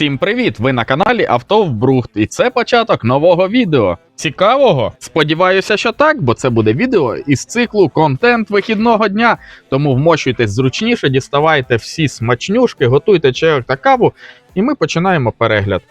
Усім привіт! Ви на каналі Авто в Брухт, і це початок нового відео. Цікавого? Сподіваюся, що так, бо це буде відео із циклу контент вихідного дня. Тому вмощуйтесь зручніше, діставайте всі смачнюшки, готуйте чайок та каву, і ми починаємо перегляд.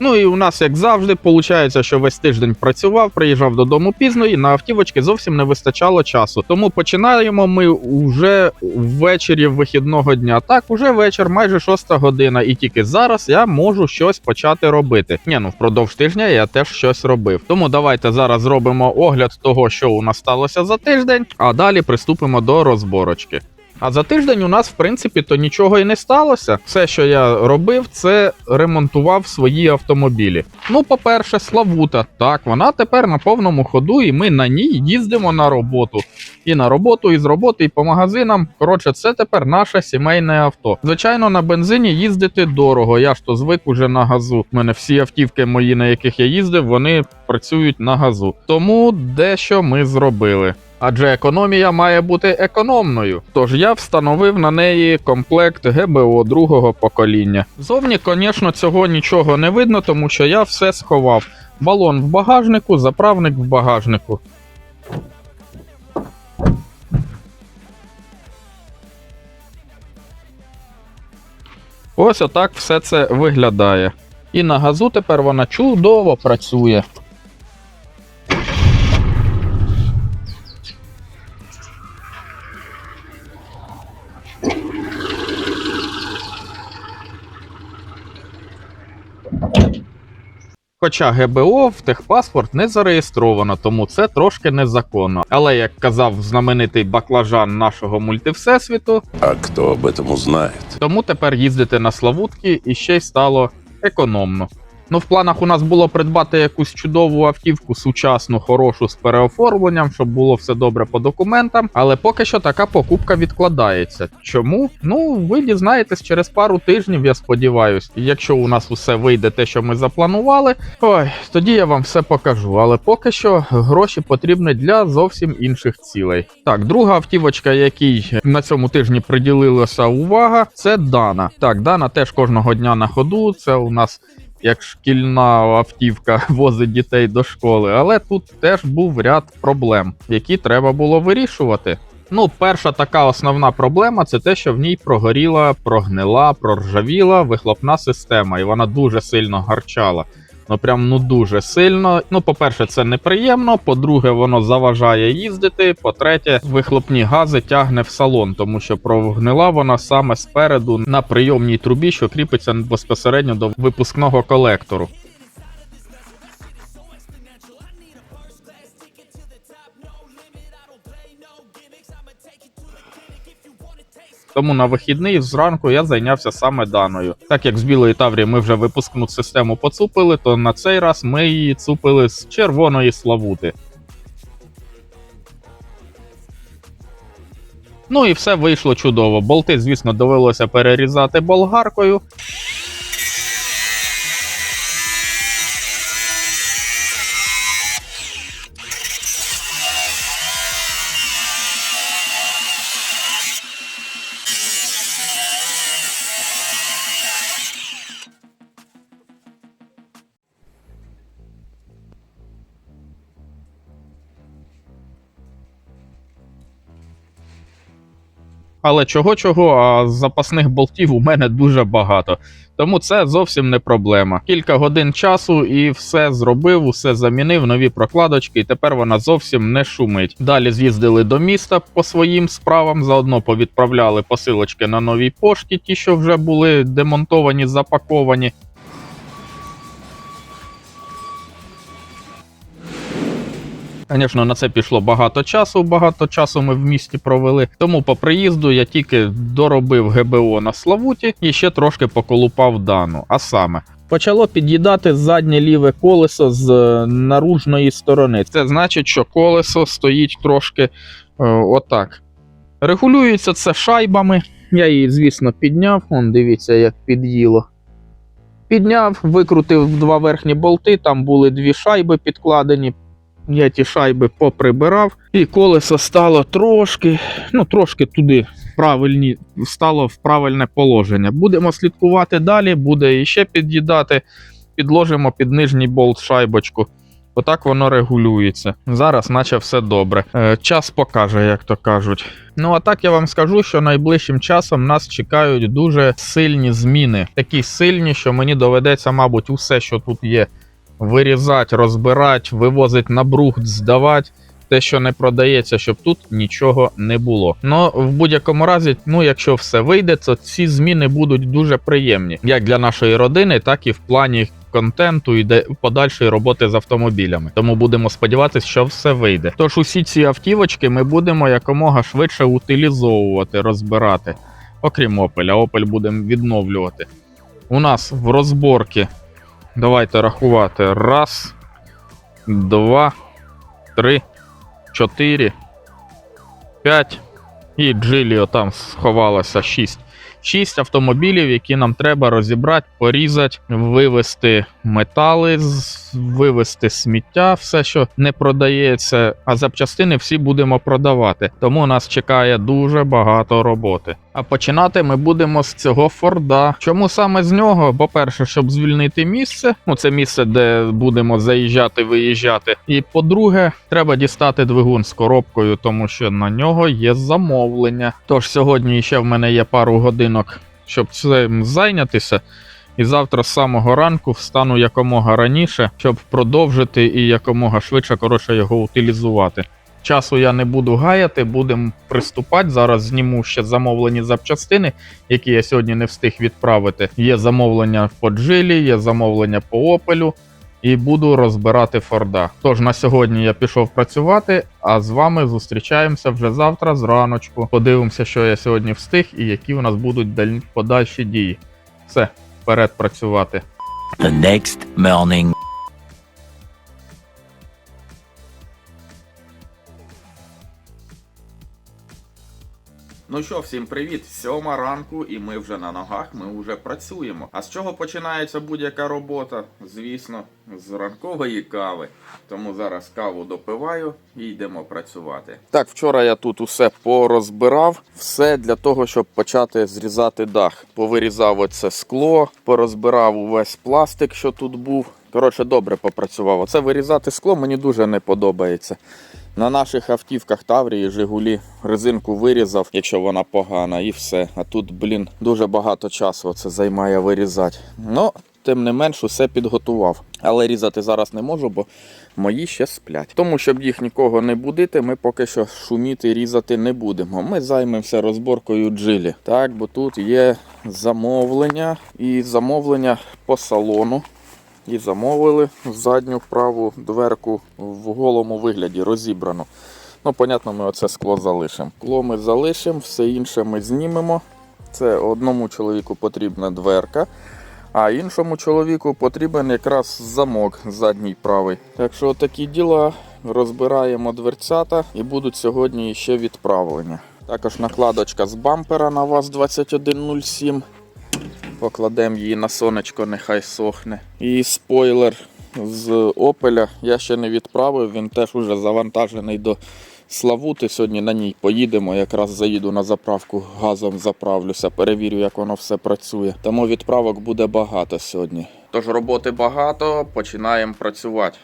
Ну і у нас, як завжди, виходить, що весь тиждень працював, приїжджав додому пізно, і на автівочки зовсім не вистачало часу. Тому починаємо ми вже ввечері вихідного дня. Так, уже вечір, майже шоста година, і тільки зараз я можу щось почати робити. Ні, ну впродовж тижня я теж щось робив. Тому давайте зараз зробимо огляд того, що у нас сталося за тиждень, а далі приступимо до розборочки. А за тиждень у нас, в принципі, то нічого і не сталося. Все, що я робив, це ремонтував свої автомобілі. Ну, по-перше, Славута. Так, вона тепер на повному ходу, і ми на ній їздимо на роботу. І на роботу, і з роботи, і по магазинам. Коротше, це тепер наше сімейне авто. Звичайно, на бензині їздити дорого. Я ж то звик уже на газу. У мене всі автівки мої, на яких я їздив, вони працюють на газу. Тому дещо ми зробили. Адже економія має бути економною. Тож я встановив на неї комплект ГБО другого покоління. Зовні, звісно, цього нічого не видно, тому що я все сховав. Балон в багажнику, заправник в багажнику. Ось отак все це виглядає. І на газу тепер вона чудово працює. Хоча ГБО в техпаспорт не зареєстровано, тому це трошки незаконно. Але як казав знаменитий баклажан нашого мультивсесвіту, А хто об цьому знає? тому тепер їздити на Славутки і ще й стало економно. Ну, в планах у нас було придбати якусь чудову автівку, сучасну, хорошу з переоформленням, щоб було все добре по документам. Але поки що така покупка відкладається. Чому? Ну, ви дізнаєтесь через пару тижнів, я сподіваюсь. І якщо у нас усе вийде те, що ми запланували, ой, тоді я вам все покажу. Але поки що гроші потрібні для зовсім інших цілей. Так, друга автівочка, якій на цьому тижні приділилася увага, це Дана. Так, Дана теж кожного дня на ходу. Це у нас як шкільна автівка возить дітей до школи, але тут теж був ряд проблем, які треба було вирішувати. Ну, перша така основна проблема це те, що в ній прогоріла, прогнила, проржавіла вихлопна система, і вона дуже сильно гарчала. Ну прям ну дуже сильно. Ну, по-перше, це неприємно. По-друге, воно заважає їздити. По-третє, вихлопні гази тягне в салон, тому що прогнила вона саме спереду на прийомній трубі, що кріпиться безпосередньо до випускного колектору. Тому на вихідний зранку я зайнявся саме даною. Так як з білої таврії ми вже випускну систему поцупили, то на цей раз ми її цупили з червоної славути. Ну і все вийшло чудово. Болти, звісно, довелося перерізати болгаркою. Але чого чого, а запасних болтів у мене дуже багато. Тому це зовсім не проблема. Кілька годин часу і все зробив, усе замінив, нові прокладочки, і тепер вона зовсім не шумить. Далі з'їздили до міста по своїм справам, заодно повідправляли посилочки на новій пошті, ті, що вже були демонтовані, запаковані. Звісно, на це пішло багато часу. Багато часу ми в місті провели. Тому по приїзду я тільки доробив ГБО на Славуті і ще трошки поколупав дану. А саме. Почало під'їдати заднє ліве колесо з е, наружної сторони. Це значить, що колесо стоїть трошки е, отак. Регулюється це шайбами. Я її, звісно, підняв. Вон, дивіться, як під'їло. Підняв, викрутив два верхні болти, там були дві шайби підкладені, Я ті шайби поприбирав, і колесо стало трошки, ну трошки туди правильні, стало в правильне положення. Будемо слідкувати далі, буде іще під'їдати, підложимо під нижній болт шайбочку. Отак воно регулюється. Зараз, наче все добре. Е, час покаже, як то кажуть. Ну а так я вам скажу, що найближчим часом нас чекають дуже сильні зміни. Такі сильні, що мені доведеться, мабуть, усе, що тут є, вирізати, розбирати, вивозити на брухт, здавати. Те, що не продається, щоб тут нічого не було. Ну в будь-якому разі, ну якщо все вийде, то ці зміни будуть дуже приємні, як для нашої родини, так і в плані контенту і де подальшої роботи з автомобілями. Тому будемо сподіватися, що все вийде. Тож усі ці автівочки ми будемо якомога швидше утилізовувати, розбирати. Окрім Опеля, Опель будемо відновлювати. У нас в розборці. Давайте рахувати. Раз, два, три, чотири, п'ять. І Джиліо там сховалося шість. Шість автомобілів, які нам треба розібрати, порізати, вивезти метали, вивезти сміття, все, що не продається. А запчастини всі будемо продавати. Тому нас чекає дуже багато роботи. А починати ми будемо з цього Форда. Чому саме з нього? По-перше, щоб звільнити місце. Ну, це місце, де будемо заїжджати, виїжджати. І по-друге, треба дістати двигун з коробкою, тому що на нього є замовлення. Тож сьогодні ще в мене є пару годинок, щоб цим зайнятися. І завтра з самого ранку встану якомога раніше, щоб продовжити і якомога швидше коротше його утилізувати. Часу я не буду гаяти, будемо приступати. Зараз зніму ще замовлені запчастини, які я сьогодні не встиг відправити. Є замовлення по джилі, є замовлення по опелю, і буду розбирати Форда. Тож на сьогодні я пішов працювати, а з вами зустрічаємося вже завтра з раночку. Подивимося, що я сьогодні встиг і які у нас будуть подальші дії. Все, вперед працювати. The next morning. Ну що, всім привіт! Сьома ранку, і ми вже на ногах, ми вже працюємо. А з чого починається будь-яка робота? Звісно, з ранкової кави. Тому зараз каву допиваю і йдемо працювати. Так, вчора я тут усе порозбирав, все для того, щоб почати зрізати дах. Повирізав оце скло, порозбирав увесь пластик, що тут був. Коротше, добре попрацював. Оце вирізати скло мені дуже не подобається. На наших автівках Таврії, Жигулі, резинку вирізав, якщо вона погана, і все. А тут, блін, дуже багато часу це займає вирізати. Ну, тим не менш, усе підготував. Але різати зараз не можу, бо мої ще сплять. Тому, щоб їх нікого не будити, ми поки що шуміти різати не будемо. Ми займемося розборкою джилі. Так, бо тут є замовлення і замовлення по салону. І замовили задню праву дверку в голому вигляді розібрану. Ну, понятно, ми оце скло залишимо. Скло ми залишимо, все інше ми знімемо. Це одному чоловіку потрібна дверка, а іншому чоловіку потрібен якраз замок задній правий. Так що такі діла розбираємо дверцята і будуть сьогодні ще відправлення. Також накладочка з бампера на ВАЗ 2107. Покладемо її на сонечко, нехай сохне. І спойлер з Опеля я ще не відправив, він теж уже завантажений до Славути. Сьогодні на ній поїдемо. Якраз заїду на заправку, газом заправлюся, перевірю, як воно все працює. Тому відправок буде багато сьогодні. Тож роботи багато, починаємо працювати.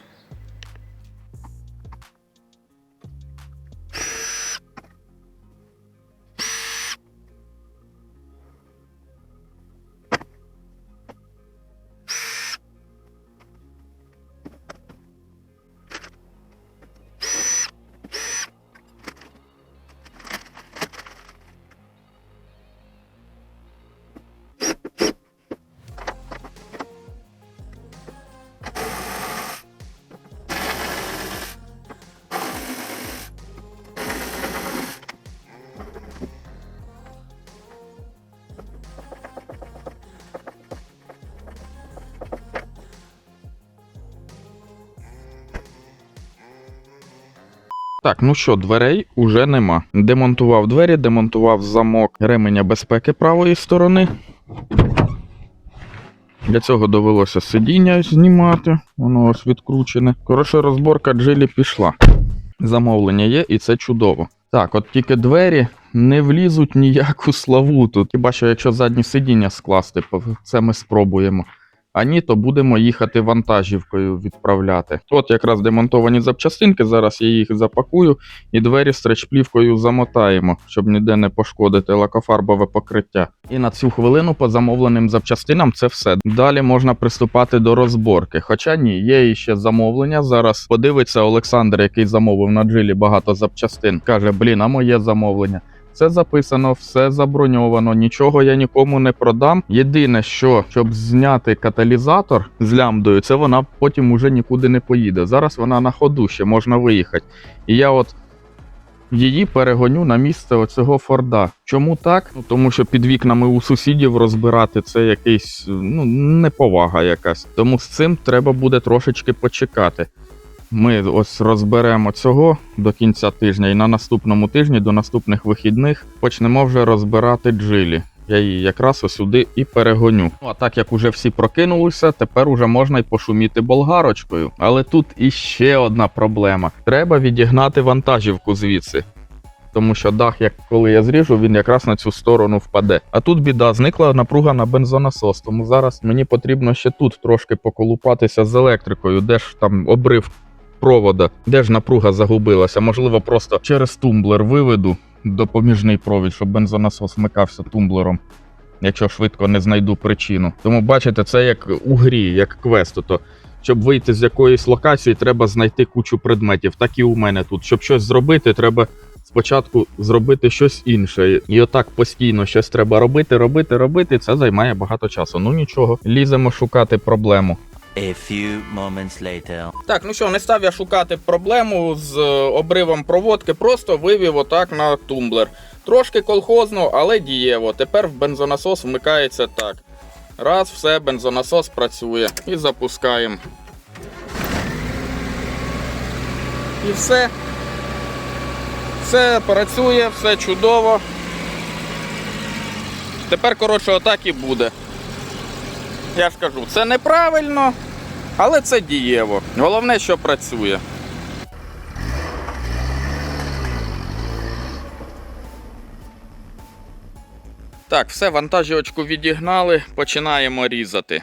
Так, ну що, дверей уже нема. Демонтував двері, демонтував замок ременя безпеки правої сторони. Для цього довелося сидіння знімати, воно ось відкручене. Коротше, розборка джилі пішла. Замовлення є, і це чудово. Так, от тільки двері не влізуть ніяку славу тут. Хіба що якщо задні сидіння скласти, це ми спробуємо. А ні, то будемо їхати вантажівкою відправляти. От якраз демонтовані запчастинки. Зараз я їх запакую і двері стречплівкою замотаємо, щоб ніде не пошкодити лакофарбове покриття. І на цю хвилину по замовленим запчастинам це все. Далі можна приступати до розборки. Хоча ні, є іще замовлення. Зараз подивиться Олександр, який замовив на джилі багато запчастин. Каже: блін, а моє замовлення. Все записано, все заброньовано, нічого я нікому не продам. Єдине, що щоб зняти каталізатор з лямбдою, це вона потім уже нікуди не поїде. Зараз вона на ходу ще можна виїхати. І я от її перегоню на місце оцього Форда. Чому так? Ну, тому що під вікнами у сусідів розбирати це якийсь ну, неповага якась. Тому з цим треба буде трошечки почекати. Ми ось розберемо цього до кінця тижня, і на наступному тижні, до наступних вихідних, почнемо вже розбирати джилі. Я її якраз ось сюди і перегоню. Ну а так як уже всі прокинулися, тепер уже можна й пошуміти болгарочкою. Але тут іще одна проблема: треба відігнати вантажівку звідси. Тому що дах, як коли я зріжу, він якраз на цю сторону впаде. А тут біда, зникла напруга на бензонасос. Тому зараз мені потрібно ще тут трошки поколупатися з електрикою, де ж там обрив провода, де ж напруга загубилася. Можливо, просто через тумблер виведу допоміжний провід, щоб бензонасос вмикався тумблером. Якщо швидко не знайду причину. Тому бачите, це як у грі, як квест. Тобто, щоб вийти з якоїсь локації, треба знайти кучу предметів. Так і у мене тут. Щоб щось зробити, треба спочатку зробити щось інше. І отак постійно щось треба робити, робити, робити. Це займає багато часу. Ну нічого, ліземо шукати проблему. A few moments later. Так, ну що, не став я шукати проблему з е, обривом проводки, просто вивів отак на тумблер. Трошки колхозно, але дієво. Тепер в бензонасос вмикається так. Раз, все, бензонасос працює. І запускаємо. І все. Все працює, все чудово. Тепер, коротше, отак і буде. Я ж кажу, це неправильно, але це дієво. Головне, що працює. Так, все, вантажівочку відігнали, починаємо різати.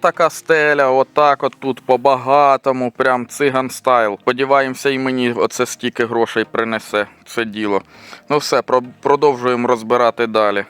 Отака стеля, отак от тут по-багатому, прям циган стайл. Сподіваємося, і мені оце стільки грошей принесе це діло. Ну все, про- продовжуємо розбирати далі.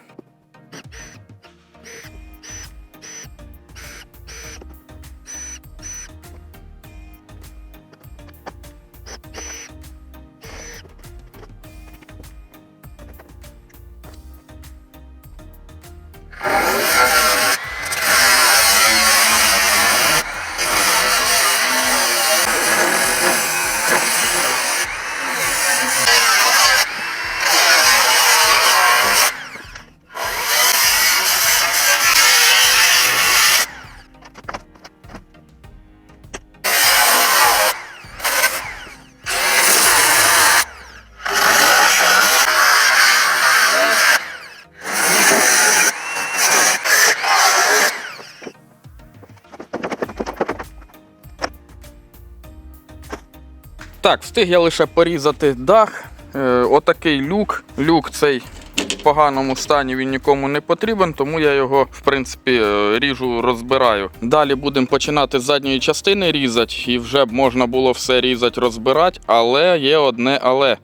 Так, встиг я лише порізати дах. Е, отакий люк. Люк цей в поганому стані він нікому не потрібен, тому я його, в принципі, е, ріжу, розбираю. Далі будемо починати з задньої частини різати, і вже б можна було все різати, розбирати, але є одне але.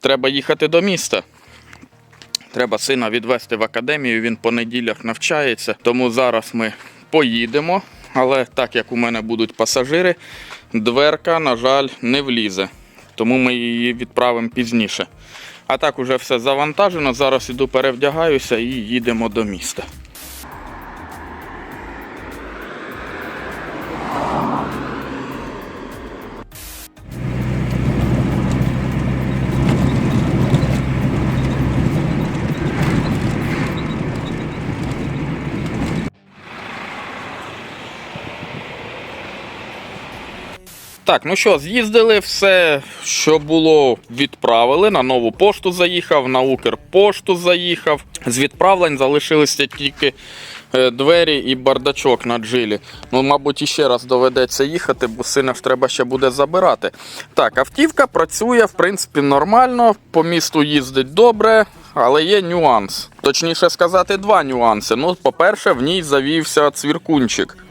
Треба їхати до міста. Треба сина відвести в академію, він по неділях навчається. Тому зараз ми поїдемо. Але так як у мене будуть пасажири, дверка, на жаль, не влізе. Тому ми її відправимо пізніше. А так уже все завантажено. Зараз іду перевдягаюся і їдемо до міста. Так, ну що, з'їздили, все, що було, відправили. На нову пошту заїхав, на Укрпошту заїхав. З відправлень залишилися тільки е, двері і бардачок на джилі. Ну, мабуть, іще раз доведеться їхати, бо сина ж треба ще буде забирати. Так, автівка працює, в принципі, нормально, по місту їздить добре, але є нюанс. Точніше сказати, два нюанси. Ну, по-перше, в ній завівся цвіркунчик.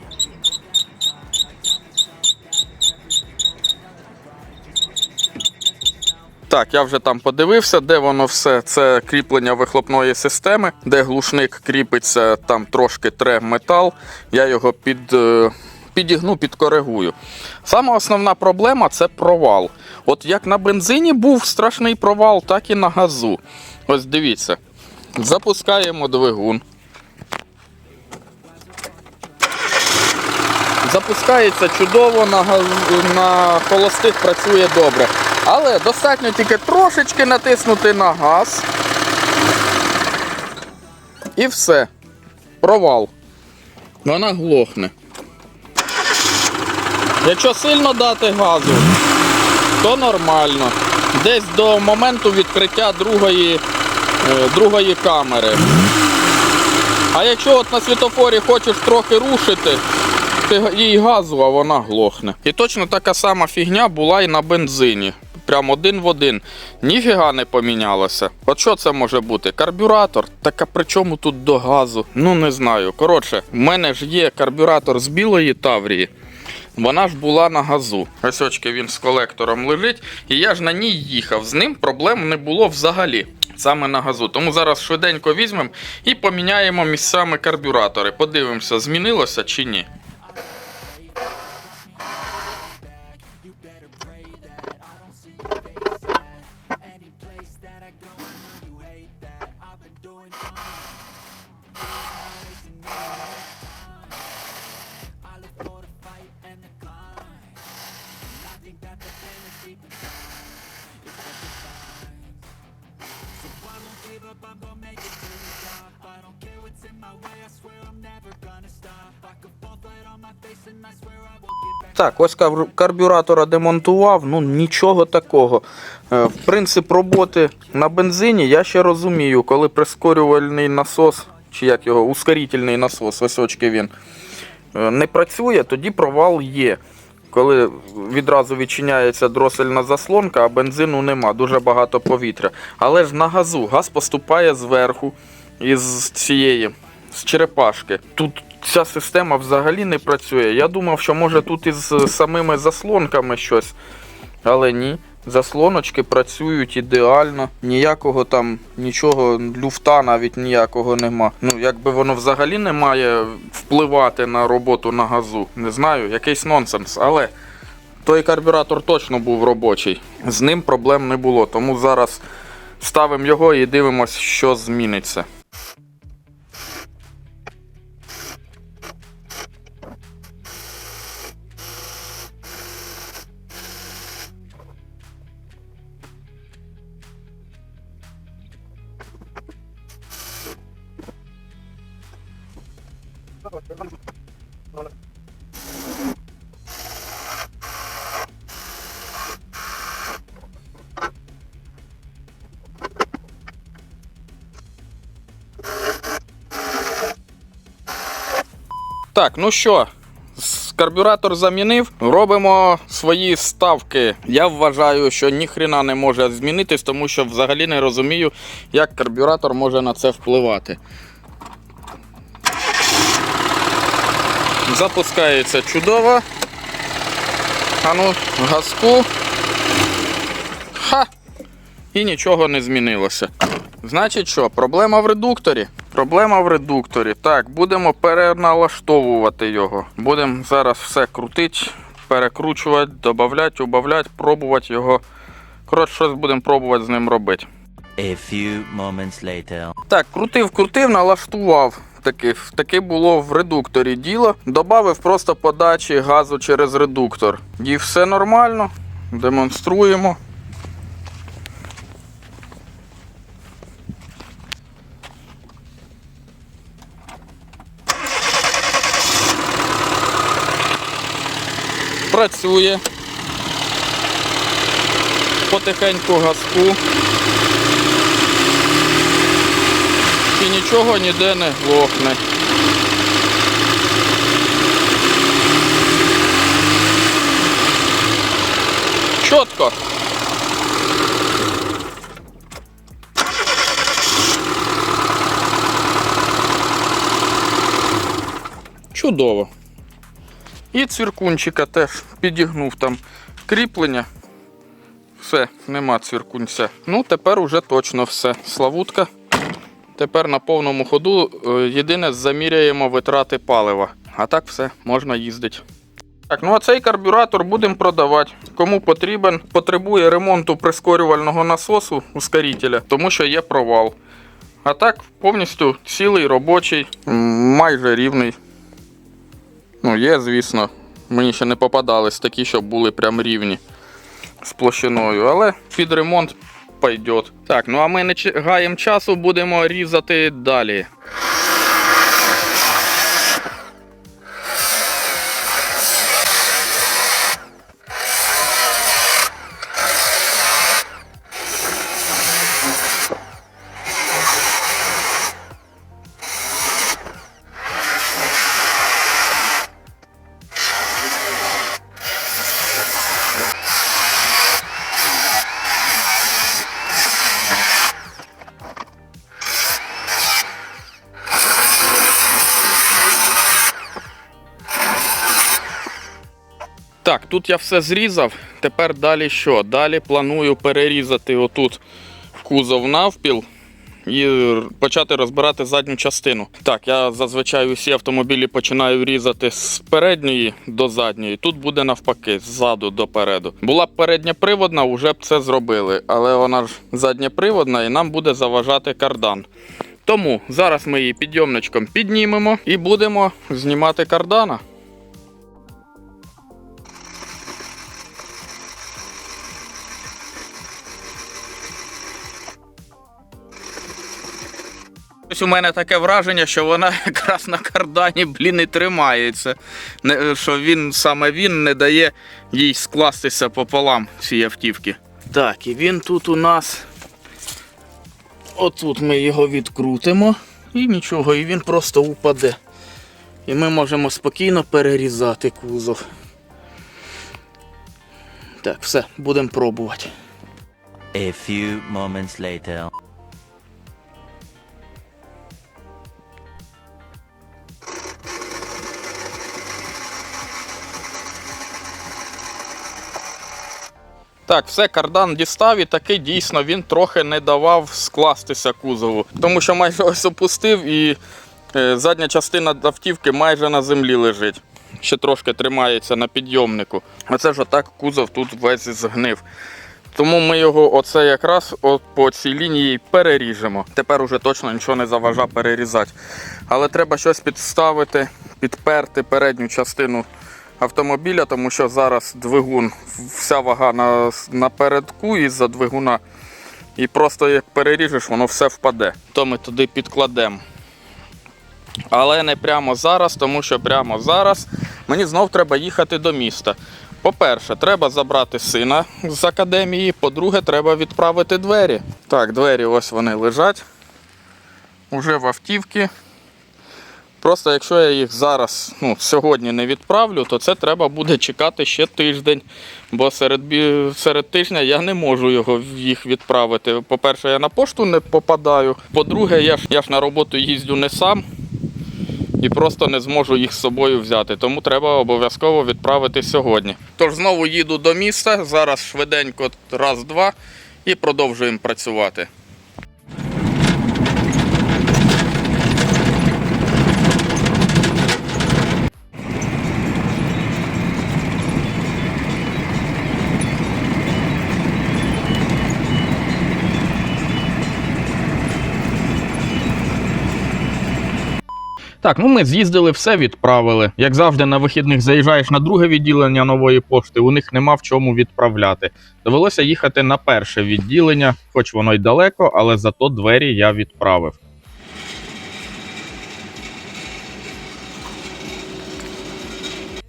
Так, я вже там подивився, де воно все. Це кріплення вихлопної системи, де глушник кріпиться, там трошки тре метал. Я його під, е, підігну, підкоригую. Сама основна проблема це провал. От як на бензині був страшний провал, так і на газу. Ось дивіться. Запускаємо двигун. Запускається чудово, на, газ... на холостих працює добре. Але достатньо тільки трошечки натиснути на газ. І все. Провал. Вона глохне. Якщо сильно дати газу, то нормально. Десь до моменту відкриття другої, е, другої камери. А якщо от на світофорі хочеш трохи рушити, ти їй газу, а вона глохне. І точно така сама фігня була і на бензині. Прям один в один. Ніфіга не помінялося. От що це може бути? Карбюратор? Так а при чому тут до газу? Ну не знаю. Коротше, в мене ж є карбюратор з білої Таврії. Вона ж була на газу. Ось очки він з колектором лежить, і я ж на ній їхав. З ним проблем не було взагалі. Саме на газу. Тому зараз швиденько візьмемо і поміняємо місцями карбюратори. Подивимося, змінилося чи ні. Так, ось кар- карбюратора демонтував, ну нічого такого. Е, принцип роботи на бензині я ще розумію, коли прискорювальний насос, чи як його, ускорительний насос, ось очки він, е, не працює, тоді провал є. Коли відразу відчиняється дросельна заслонка, а бензину нема, дуже багато повітря. Але ж на газу газ поступає зверху із цієї з черепашки. Тут ця система взагалі не працює. Я думав, що може тут із самими заслонками щось. Але ні. Заслоночки працюють ідеально, ніякого там нічого, люфта навіть ніякого нема. Ну, якби воно взагалі не має впливати на роботу на газу. Не знаю, якийсь нонсенс. Але той карбюратор точно був робочий. З ним проблем не було. Тому зараз ставимо його і дивимося, що зміниться. Так, ну що, карбюратор замінив. Робимо свої ставки. Я вважаю, що ніхрена не може змінитись, тому що взагалі не розумію, як карбюратор може на це впливати. Запускається чудово. Ану, газку. Ха! І нічого не змінилося. Значить що, проблема в редукторі? Проблема в редукторі. Так, будемо переналаштовувати його. Будемо зараз все крутити, перекручувати, додавати, убавляти, пробувати його. Коротше, щось будемо пробувати з ним робити. A few moments later. Так, крутив, крутив, налаштував. Таки, таки було в редукторі діло. Добавив просто подачі газу через редуктор. І все нормально. Демонструємо. Працює. потихеньку газку. І нічого ніде не глохне. Чітко. Чудово. І цвіркунчика теж підігнув там кріплення. Все, нема цвіркунця. Ну, тепер уже точно все. Славутка. Тепер на повному ходу е, єдине заміряємо витрати палива. А так все, можна їздити. Так, ну а цей карбюратор будемо продавати. Кому потрібен, потребує ремонту прискорювального насосу ускорителя, тому що є провал. А так, повністю цілий робочий, майже рівний. Ну, є, звісно. Мені ще не попадались такі, щоб були прям рівні з площиною, але під ремонт пойдет. Так, ну а ми не гаєм часу, будемо різати далі. Тут я все зрізав. Тепер далі що? Далі планую перерізати отут кузов навпіл і почати розбирати задню частину. Так, я зазвичай усі автомобілі починаю різати з передньої до задньої. Тут буде навпаки, ззаду до переду. Була б передня приводна, вже б це зробили, але вона ж задня приводна і нам буде заважати кардан. Тому зараз ми її підйомничком піднімемо і будемо знімати кардана. Ось у мене таке враження, що вона якраз на кардані, блін, і тримається. Не, що він саме він не дає їй скластися пополам ці автівки. Так, і він тут у нас. Отут ми його відкрутимо і нічого, і він просто упаде. І ми можемо спокійно перерізати кузов. Так, все, будемо пробувати. A few moments later. Так, все, кардан дістав і таки дійсно він трохи не давав скластися кузову. Тому що майже ось опустив і е, задня частина автівки майже на землі лежить. Ще трошки тримається на підйомнику. Оце ж отак кузов тут весь згнив. Тому ми його оце якраз от по цій лінії переріжемо. Тепер уже точно нічого не заважа перерізати. Але треба щось підставити, підперти передню частину автомобіля, тому що зараз двигун, вся вага на, напередку із-за двигуна. І просто як переріжеш, воно все впаде. То ми туди підкладемо. Але не прямо зараз, тому що прямо зараз мені знов треба їхати до міста. По-перше, треба забрати сина з академії. По-друге, треба відправити двері. Так, двері ось вони лежать. Уже в автівці. Просто якщо я їх зараз, ну, сьогодні не відправлю, то це треба буде чекати ще тиждень. Бо серед, серед тижня я не можу його їх відправити. По-перше, я на пошту не попадаю. По-друге, я ж, я ж на роботу їздю не сам і просто не зможу їх з собою взяти. Тому треба обов'язково відправити сьогодні. Тож знову їду до міста, зараз швиденько раз-два і продовжуємо працювати. Так, ну ми з'їздили, все відправили. Як завжди, на вихідних заїжджаєш на друге відділення нової пошти, у них нема в чому відправляти. Довелося їхати на перше відділення, хоч воно й далеко, але зато двері я відправив.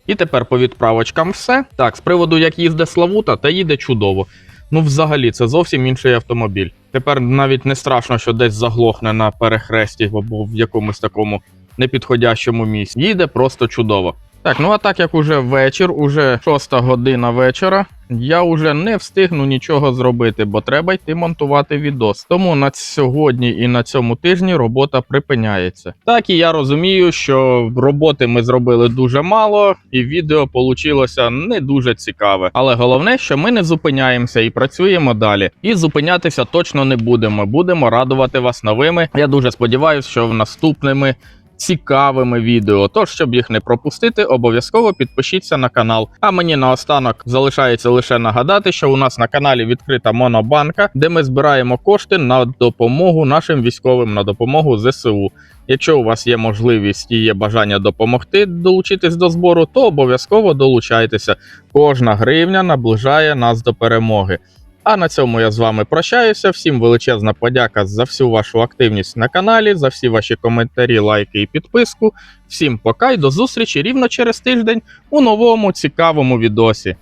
І тепер по відправочкам все. Так, з приводу як їздить Славута, та їде чудово. Ну, взагалі, це зовсім інший автомобіль. Тепер навіть не страшно, що десь заглохне на перехресті або в якомусь такому непідходящому місці. Їде просто чудово. Так, ну а так як уже вечір, уже шоста година вечора, я вже не встигну нічого зробити, бо треба йти монтувати відос. Тому на сьогодні і на цьому тижні робота припиняється. Так і я розумію, що роботи ми зробили дуже мало, і відео получилося не дуже цікаве. Але головне, що ми не зупиняємося і працюємо далі. І зупинятися точно не будемо. Будемо радувати вас новими. Я дуже сподіваюся, що в наступними цікавими відео. Тож, щоб їх не пропустити, обов'язково підпишіться на канал. А мені наостанок залишається лише нагадати, що у нас на каналі відкрита монобанка, де ми збираємо кошти на допомогу нашим військовим, на допомогу ЗСУ. Якщо у вас є можливість і є бажання допомогти долучитись до збору, то обов'язково долучайтеся. Кожна гривня наближає нас до перемоги. А на цьому я з вами прощаюся. Всім величезна подяка за всю вашу активність на каналі, за всі ваші коментарі, лайки і підписку. Всім пока й до зустрічі рівно через тиждень у новому цікавому відосі.